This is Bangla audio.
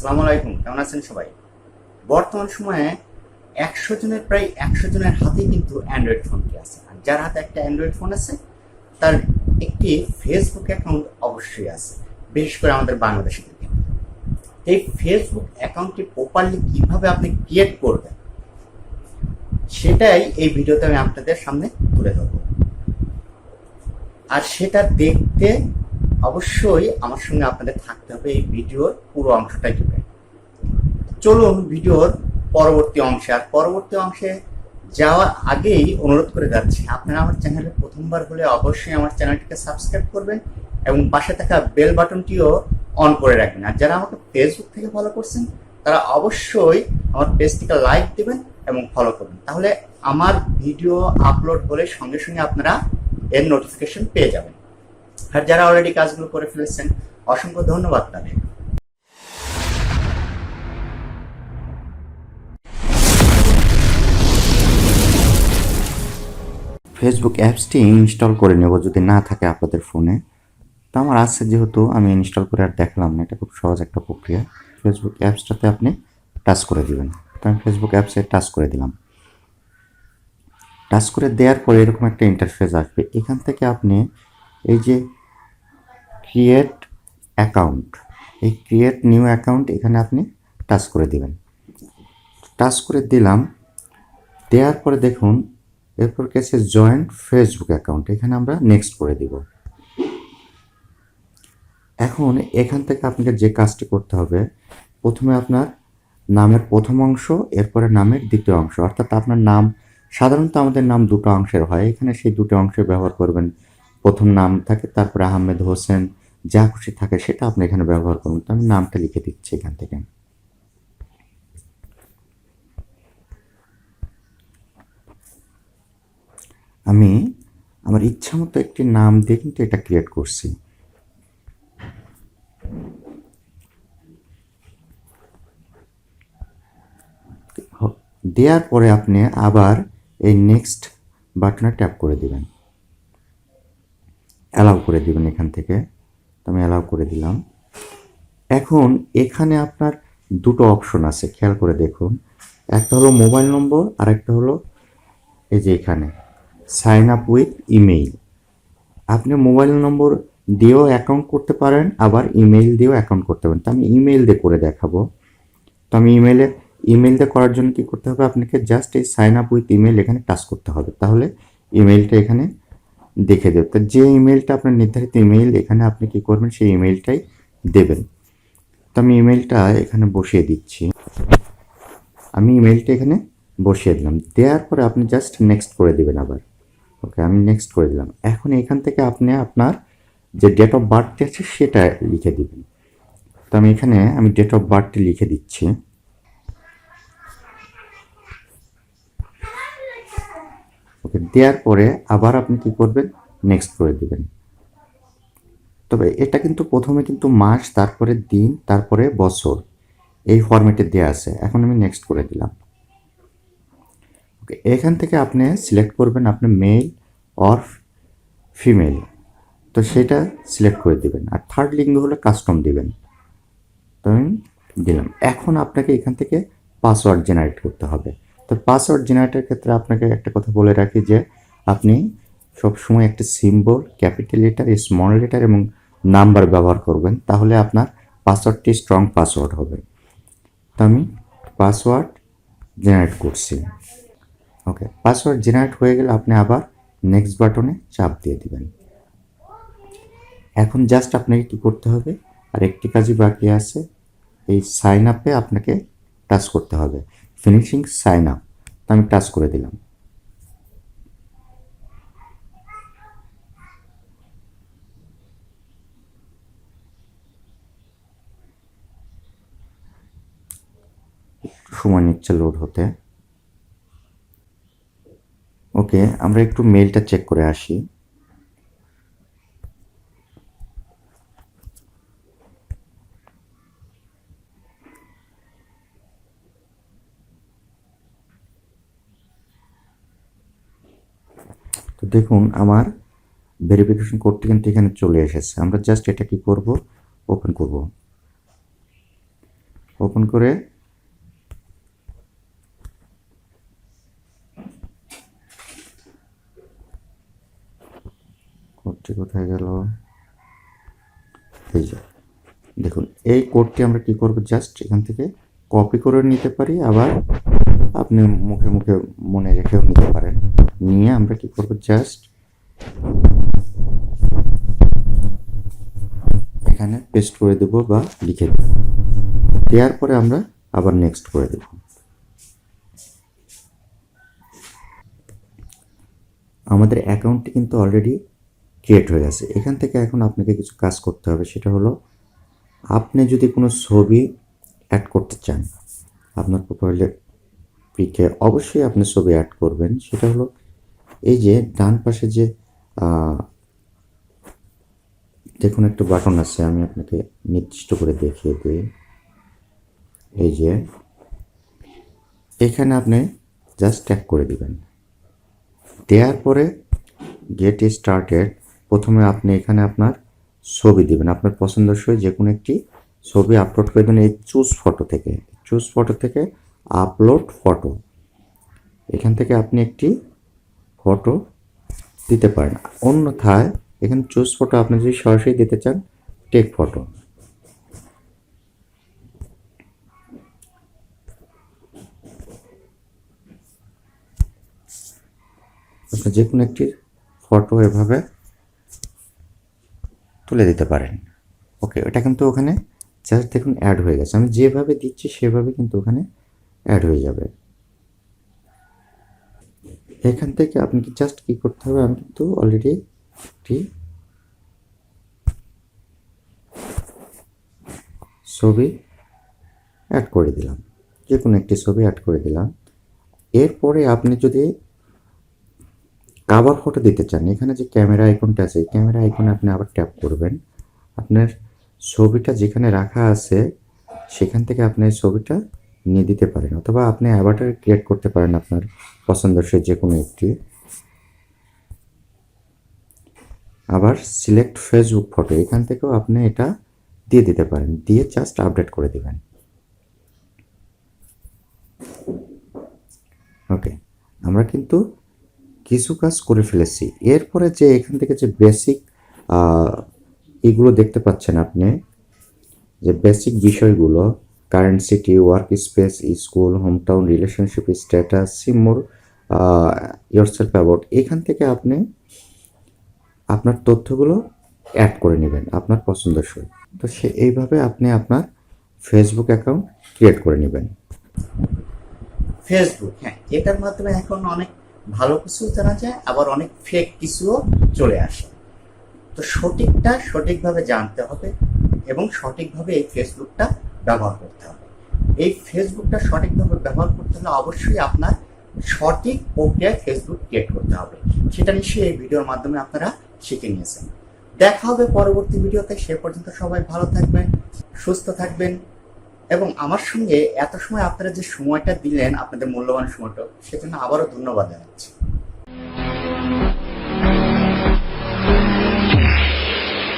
আসসালামু আলাইকুম, কেমন আছেন সবাই? বর্তমান সময়ে একশো জনের, প্রায় একশো জনের হাতেই কিন্তু অ্যান্ড্রয়েড ফোনটি আছে। আর যার হাতে একটা অ্যান্ড্রয়েড ফোন আছে, তার একটি ফেসবুক অ্যাকাউন্ট অবশ্যই আছে, বিশেষ করে আমাদের বাংলাদেশে থেকে এই ফেসবুক অ্যাকাউন্টটি প্রপারলি কীভাবে আপনি ক্রিয়েট করবেন, সেটাই এই ভিডিওতে আমি আপনাদের সামনে তুলে ধরবো। আর সেটা দেখতে অবশ্যই আমার সঙ্গে আপনাদের থাকতে হবে এই ভিডিওর পুরো অংশটা জুড়ে। চলুন ভিডিওর পরবর্তী অংশে, আর পরবর্তী অংশে যাওয়ার আগেই অনুরোধ করে যাচ্ছি, আপনারা আমার চ্যানেলে প্রথমবার হলে অবশ্যই আমার চ্যানেলটিকে সাবস্ক্রাইব করবেন এবং পাশে থাকা বেল বাটনটিও অন করে রাখবেন। আর যারা আমাকে ফেসবুক থেকে ফলো করছেন, তারা অবশ্যই আমার পেজটিকে লাইক দেবেন এবং ফলো করবেন। তাহলে আমার ভিডিও আপলোড হলে সঙ্গে সঙ্গে আপনারা এর নোটিফিকেশন পেয়ে যাবেন। আর যারা অলরেডি কাজগুলো করে ফেলেছেন, অসংখ্য ধন্যবাদ তাদের। ফেসবুক অ্যাপসটি ইনস্টল করে নেব যদি না থাকে আপনাদের ফোনে তো আমার আছে যেহেতু, আমি ইনস্টল করে আর দেখলাম না, এটা খুব সহজ একটা প্রক্রিয়া। ফেসবুক অ্যাপসটাতে আপনি টাচ করে দিবেন। তো আমি ফেসবুক অ্যাপসে টাচ করে দিলাম। টাচ করে দেওয়ার পরে এরকম একটা ইন্টারফেস আসবে। এখান থেকে আপনি এই যে ক্রিয়েট অ্যাকাউন্ট এই ক্রিয়েট নিউ অ্যাকাউন্ট এখানে আপনি টাচ করে দিবেন। টাচ করে দিলাম। দেওয়ার পরে দেখুন, এরপর কেছে জয়েন্ট ফেসবুক অ্যাকাউন্ট এখানে আমরা নেক্সট করে দিব। এখন এখান থেকে আপনাকে যে কাজটি করতে হবে, প্রথমে আপনার নামের প্রথম অংশ, এরপরে নামের দ্বিতীয় অংশ। অর্থাৎ আপনার নাম, সাধারণত আমাদের নাম দুটো অংশের হয়। এখানে সেই দুটো অংশে ব্যবহার করবেন প্রথম নাম থাকে, তারপরে আহমেদ হোসেন, যা খুশি থাকে সেটা আপনি এখানে ব্যবহার করুন। তো আমি নামটা লিখে দিচ্ছি এখান থেকে। আমি আমার ইচ্ছা মতো একটি নাম দিয়ে কিন্তু এটা ক্রিয়েট করছি। দেওয়ার পরে আপনি আবার এই নেক্সট বাটনে ট্যাপ করে দিবেন। অ্যালাউ করে দিবেন এখান থেকে। তো আমি অ্যালাউ করে দিলাম। এখন এখানে আপনার দুটো অপশন আছে, খেয়াল করে দেখুন। একটা হলো মোবাইল নম্বর আর একটা হলো এই যে এখানে সাইন আপ উইথ ইমেইল আপনি মোবাইল নম্বর দিয়েও অ্যাকাউন্ট করতে পারেন, আবার ইমেইল দিয়েও অ্যাকাউন্ট করতে পারেন। তো আমি ইমেইল দিয়ে করে দেখাবো। তো আমি ইমেইলে ইমেইল দিয়ে করার জন্য কী করতে হবে? আপনাকে জাস্ট এই সাইন আপ উইথ ইমেইল এখানে টাচ করতে হবে। তাহলে ইমেইলটা এখানে দেখে দেবে। তো যে ইমেইলটা আপনার নির্ধারিত ইমেইল এখানে আপনি কী করবেন, সেই ইমেইলটাই দেবেন। তো আমি ইমেইলটা এখানে বসিয়ে দিচ্ছি। আমি ইমেইলটা এখানে বসিয়ে দিলাম। দেওয়ার পরে আপনি জাস্ট নেক্সট করে দিবেন আবার। ওকে আমি নেক্সট করে দিলাম। এখন এখান থেকে আপনি আপনার যে ডেট অফ বার্থটি আছে, সেটা লিখে দিবেন। তো আমি এখানে আমি ডেট অফ বার্থটি লিখে দিচ্ছি। ওকে দেওয়ার পরে আবার আপনি কি করবেন? নেক্সট করে দিবেন। তবে এটা কিন্তু প্রথমে কিন্তু মাস, তারপরে দিন, তারপরে বছর এই ফরম্যাটে দেওয়া আছে। এখন আমি নেক্সট করে দিলাম। ওকে, এখান থেকে আপনি সিলেক্ট করবেন আপনি মেল অর ফিমেল তো সেটা সিলেক্ট করে দিবেন। আর থার্ড লিঙ্গ হলে কাস্টম দিবেন। তো আমি দিলাম। এখন আপনাকে এখান থেকে পাসওয়ার্ড জেনারেট করতে হবে। তো পাসওয়ার্ড জেনারেটের ক্ষেত্রে আপনাকে একটা কথা বলে রাখি যে, আপনি সবসময় একটা symbol capital letter small letter এবং নাম্বার ব্যবহার করবেন, তাহলে আপনার পাসওয়ার্ডটি স্ট্রং পাসওয়ার্ড হবে। তো আমি পাসওয়ার্ড জেনারেট করছি। ওকে পাসওয়ার্ড জেনারেট হয়ে গেলে আপনি আবার নেক্সট বাটনে চাপ দিয়ে দিবেন। এখন জাস্ট আপনাকে কি করতে হবে আর একটি কাজই বাকি আছে, এই সাইন আপে আপনাকে টাচ করতে হবে। ফিনিশিং সাইন আপ তো আমি টাচ করে দিলাম। সময় নিচ্ছে লোড হতে। ওকে আমরা একটু মেলটা চেক করে আসি তো দেখুন, আমার ভেরিফিকেশন কোডটি কিন্তু এখানে চলে এসেছে। আমরা জাস্ট এটা কি করব? ওপেন করব। ওপেন করে কোডটি কোথায় গেল? এই যে, দেখুন, এই কোডটি আমরা কি করব? জাস্ট এখান থেকে কপি করে নিতে পারি, আবার আপনি মুখে মুখে মনে রেখেও নিতে পারেন। নিয়ে আমরা কি করব? জাস্ট এখানে পেস্ট করে দেব বা লিখে দেব। দেওয়ার পরে আমরা আবার নেক্সট করে দেব। আমাদের অ্যাকাউন্টটি কিন্তু অলরেডি ক্রিয়েট হয়ে গেছে। এখান থেকে এখন আপনাকে কিছু কাজ করতে হবে। সেটা হলো, আপনি যদি কোনো ছবি অ্যাড করতে চান, আপনার প্রোফাইলে পিকে অবশ্যই আপনি ছবি অ্যাড করবেন। সেটা হলো এই যে ডান পাশে যে দেখুন একটা বাটন আছে, আমি আপনাকে নির্দিষ্ট করে দেখিয়ে দিই। এই যে, এখানে আপনি জাস্ট ট্যাগ করে দিবেন। দেওয়ার পরে গেট স্টার্টেড প্রথমে আপনি এখানে আপনার ছবি দিবেন। আপনার পছন্দসই যে কোনো একটি ছবি আপলোড করে দেবেন এই চুজ ফটো থেকে। চুজ ফটো থেকে আপলোড ফটো এখান থেকে আপনি একটি ফটো দিতে পারেন। অন্যথায় এখানে চুজ ফটো আপনি যদি সরাসরি দিতে চান টেক ফটো আপনি যে কোনো একটি ফটো এভাবে তুলে দিতে পারেন। ওকে এটা কিন্তু ওখানে জাস্ট দেখুন অ্যাড হয়ে গেছে। আমি যেভাবে দিচ্ছি, সেভাবে কিন্তু ওখানে অ্যাড হয়ে যাবে। এখান থেকে আপনাকে জাস্ট কি করতে হবে, আমি কিন্তু অলরেডি একটি ছবি অ্যাড করে দিলাম। যে কোনো একটি ছবি অ্যাড করে দিলাম। এরপরে আপনি যদি কাভার ফটো দিতে চান, এখানে যে ক্যামেরা আইকনটা আছে ক্যামেরা আইকনে আপনি আবার ট্যাপ করবেন। আপনার ছবিটা যেখানে রাখা আছে, সেখান থেকে আপনি ছবিটা নিয়ে দিতে পারেন, অথবা আপনি অ্যাভাটার ক্রিয়েট করতে পারেন আপনার পছন্দসই যে কোনো একটি। আবার সিলেক্ট ফেসবুক ফটো এখান থেকেও আপনি এটা দিয়ে দিতে পারেন, দিয়ে জাস্ট আপডেট করে দিবেন। ওকে আমরা কিন্তু কিছু কাজ করে ফেলেছি। এরপরে যে এখান থেকে যে বেসিক এগুলো দেখতে পাচ্ছেন আপনি, যে বেসিক বিষয়গুলো current city work space school hometown relationship status see more self about এখান থেকে আপনি আপনার তথ্যগুলো অ্যাড করে নেবেন আপনার পছন্দসই তো সে, এইভাবে আপনি আপনার ফেসবুক অ্যাকাউন্ট ক্রিয়েট করে নেবেন। ফেসবুক হ্যাঁ এটার মাধ্যমে এখন অনেক ভালো কিছু জানা যায়, আবার অনেক ফেক কিছুও চলে আসে। তো সঠিকটা সঠিকভাবে জানতে হবে এবং সঠিকভাবে এই ফেসবুকটা ব্যবহার করতে হবে। এই ফেসবুকটা সঠিকভাবে ব্যবহার করতে হলে অবশ্যই আপনার সঠিক প্রক্রিয়ায় ফেসবুক ক্রিয়েট করতে হবে। সেটা নিশ্চয়ই এই ভিডিওর মাধ্যমে আপনারা শিখে নিয়েছেন। দেখা হবে পরবর্তী ভিডিওতে। সে পর্যন্ত সবাই ভালো থাকবেন, সুস্থ থাকবেন এবং আমার সঙ্গে এত সময় আপনারা যে সময়টা দিলেন, আপনাদের মূল্যবান সময়টা, সেজন্য আবারও ধন্যবাদ জানাচ্ছি।